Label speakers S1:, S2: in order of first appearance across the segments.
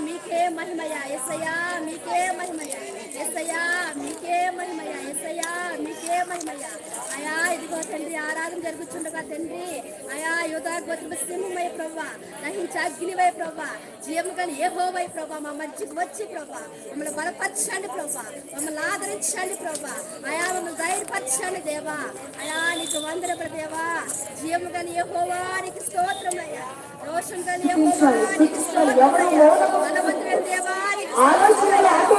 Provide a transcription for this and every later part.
S1: మీకే మహిమయ ఎస్సయా మీకే మహిమయ ఎస్సయా మీకే మహిమయ ఎస్సయా మీకే మహిమయ. అయా ఇదిగో తండ్రి ఆరాధన జరుగుతుండగా తండ్రి. అయా యోధా గోత్రమ సింహమై ప్రభా దహించి అగ్నివై ప్రభా జీవం కానీ ఏ హోవై ప్రభా మా మధ్యకు వచ్చి ప్రభా మమ్మల్ని బలపరచండి ప్రభా మమ్మల్ని ఆదరించండి ప్రభా అయా మమ్మల్ని ధైర్యపరచండి దేవా. అయా నీకు వందరపు దేవా. జీవము కానీ ఏ హోవా నీకు
S2: స్తోత్రమయ్యా ఆలోచన కలియ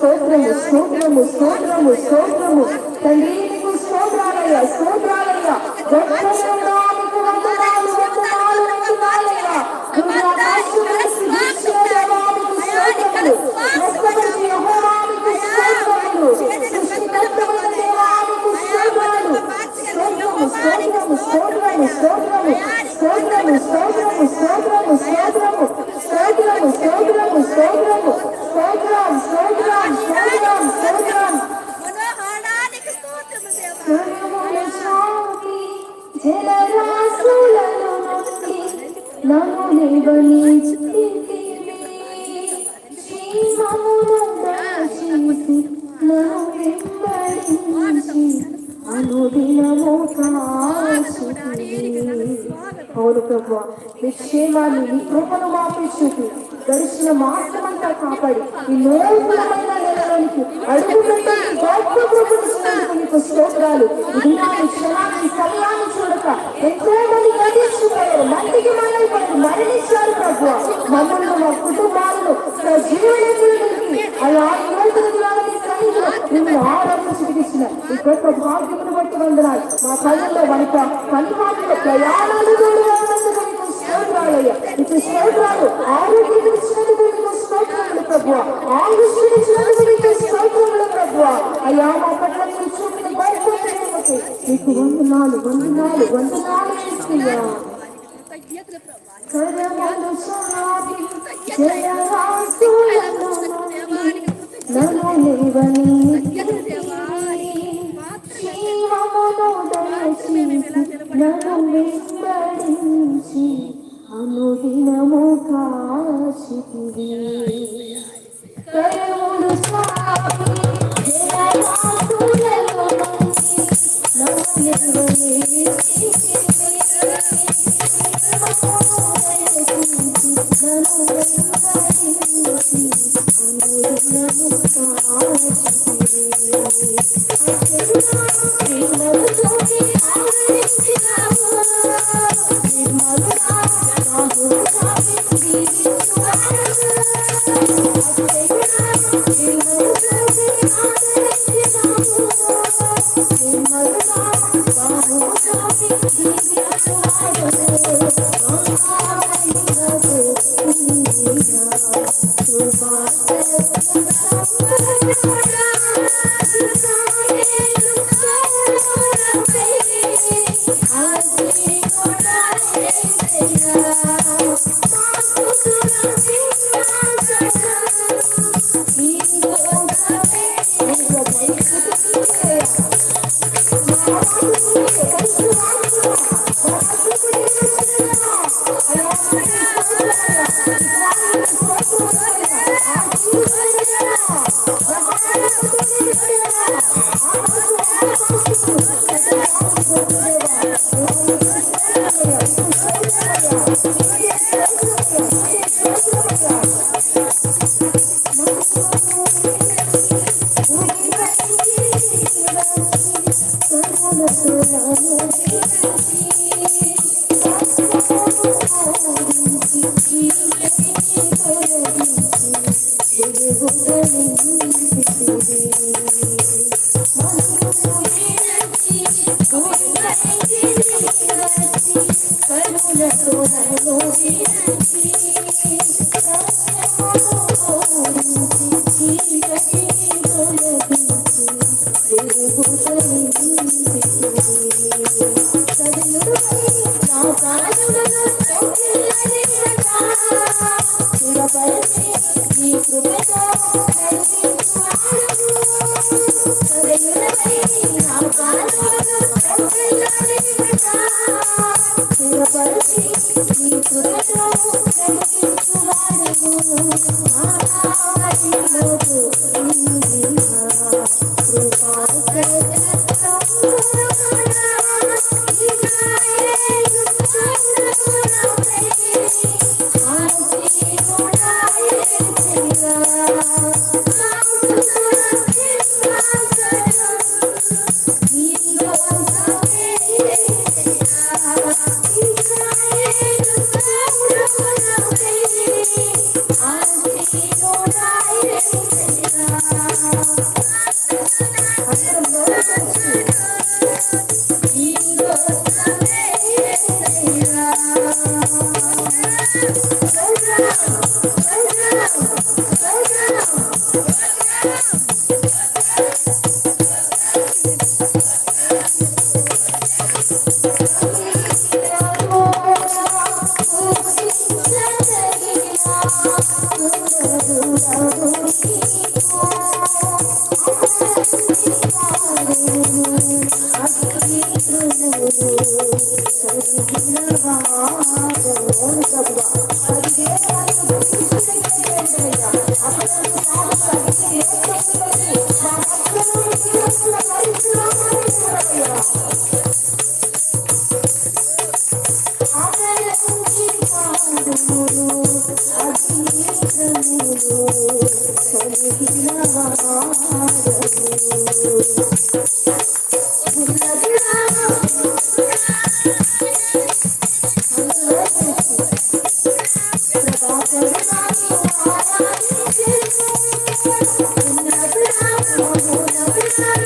S2: Sobramos, sobramos, sobramos, sobramos, sobramos, sobramos. మీ క్షేమాన్ని కృపను మాపి చూపి గడిచిన కాపాడి ఈ నోరులమైన నేరానికి అడుగు పెట్టని గొప్ప కృపణిస్తున్నందుకు మీకు స్తోత్రాలు. దినాన్ని క్షణాన్ని సమయాన్ని చూడక ఎంతో మంది మందికి మనల్ని మరణించారు ప్రభు. మా కుటుంబాలను నా అలా బట్టి వందనాలు. మా కళ్ళల్లో వంట కన్నుమాటలో ప్రయాణాలు స్తోత్రాలయ్యా నీకు స్తోత్రాలు ఆరోగ్యం ఇచ్చినందుకు నీకు స్తోత్రములు ప్రభు ఆయుష్యం ఇచ్చినందుకు నీకు స్తోత్రములు ప్రభు అయ్యా మా పట్ల చూపిన నీకు వందనాలు వందనాలు వందనాలు ఇస్తున్నా నన్ను లేవని no. Thank you. awesome. Oh,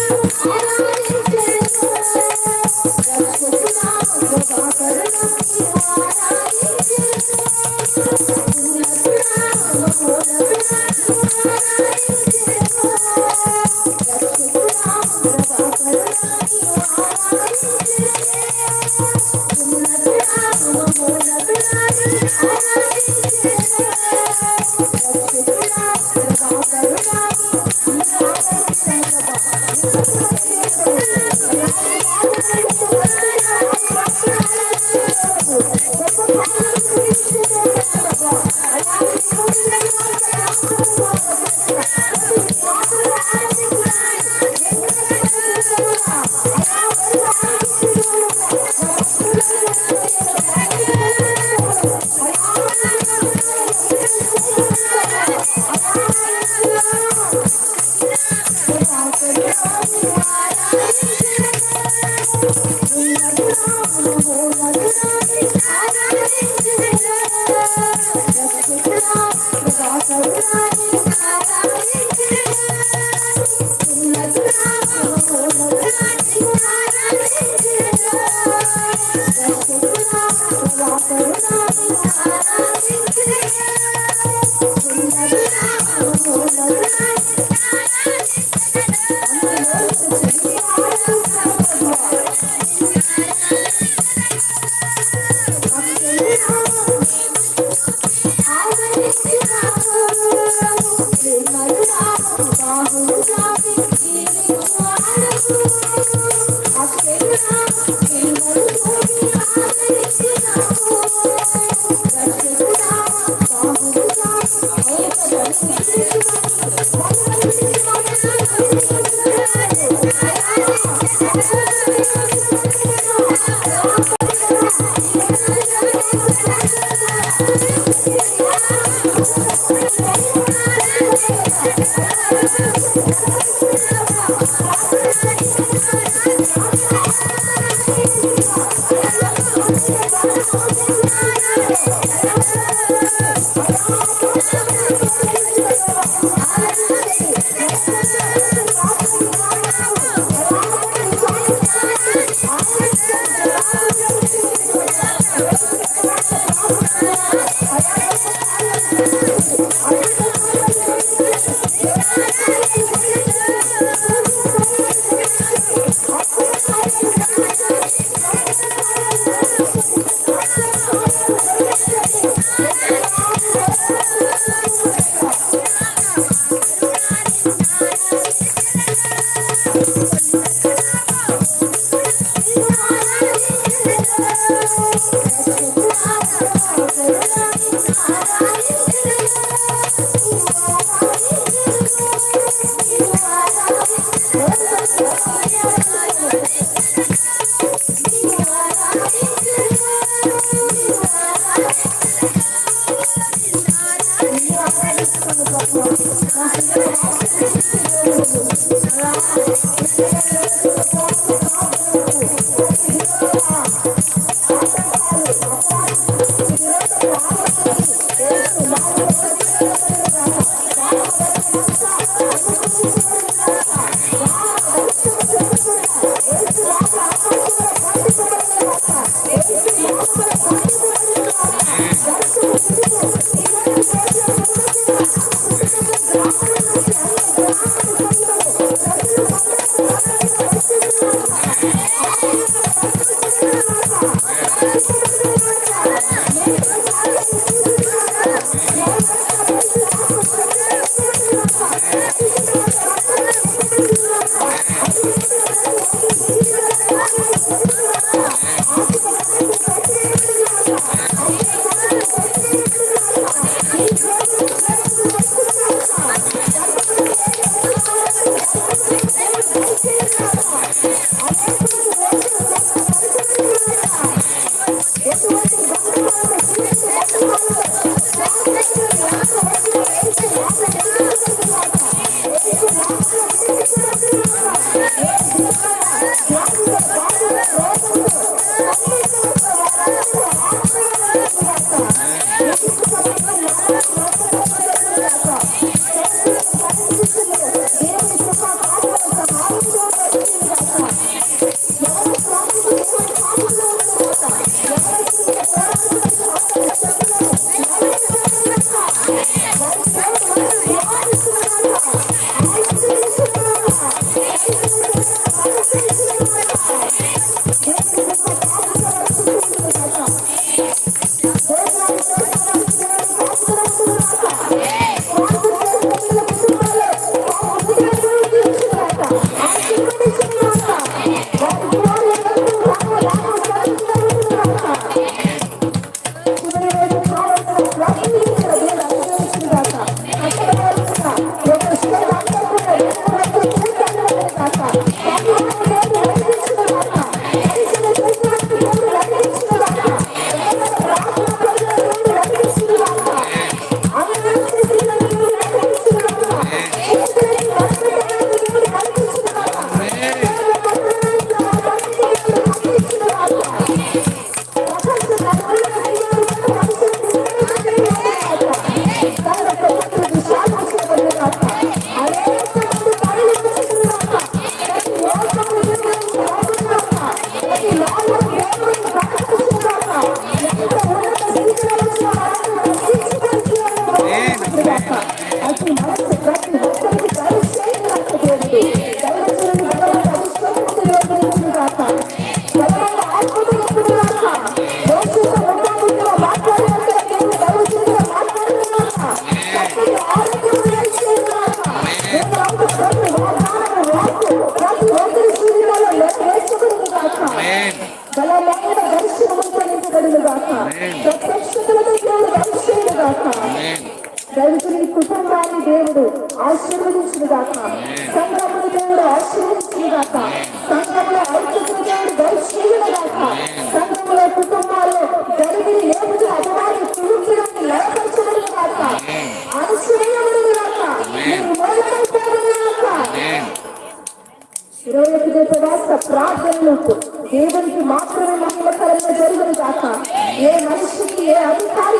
S2: Thank you. I I'm not you. Música Música Jesus. Isso não. ఆశీర్వదించును గాక సంఘమును దేవుడు ఆశీర్వదించును గాక సంఘములో ఐక్యతను దేవుడు దర్శించును గాక సంఘములో కుటుంబాల్లో జరిగిన లేపుతూ అపవాది తుడుచులను లయపరచబడును గాక అనుసరించబడును గాక నిర్మూలమైపోవును గాక ఇరవై ఒకటి ఉపవాస ప్రార్థనలకు దేవునికి మాత్రమే మహిమకరంగా జరుగును కాక ఏ మనిషికి ఏ అధికారి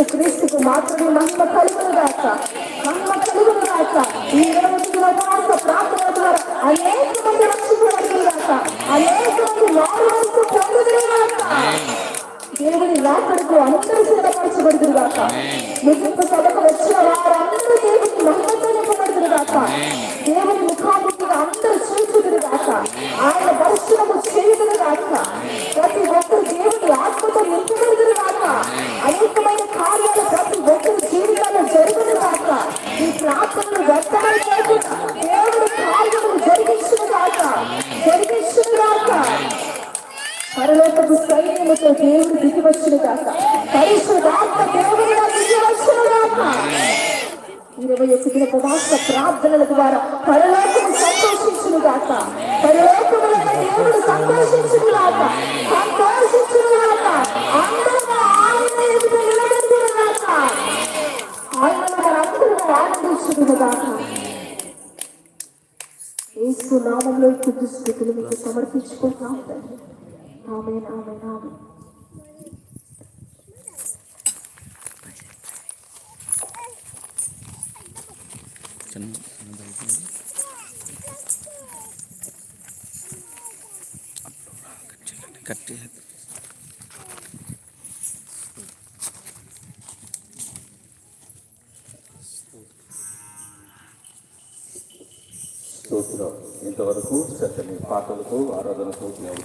S2: యేసు క్రీస్తుకు మాత్రమే మహిమ కలుగును గాక మహిమ కలుగును గాక ఈ రోజున ఒకటి ప్రార్థన ద్వారా అనేక మంది రక్షించబడుతుంది గాక అనేక మంది మారు మనసు పొందుదురు గాక దేవుని రాకడకు అందరూ సిద్ధపరచబడుదురు గాక ముగింపు సభకు క్రైస్తవ ఇరవై ఎనిమిది ప్రదాస్త ప్రార్థనల ద్వారా పరలోకము సంతోషించును గాక పరలోకముల దేవుడు సంతోషించును గాక సంతోషించును గాక అందరూ గాక ఆయన మనందరూ ఆనందించును మీకు సమర్పించుకుంటాం ఆమె ఆమె ఆమె
S3: చిన్న చేయండి
S4: స్తోత్రం ఇంతవరకు చక్కని పాటలకు ఆరాధనకు దేవుడు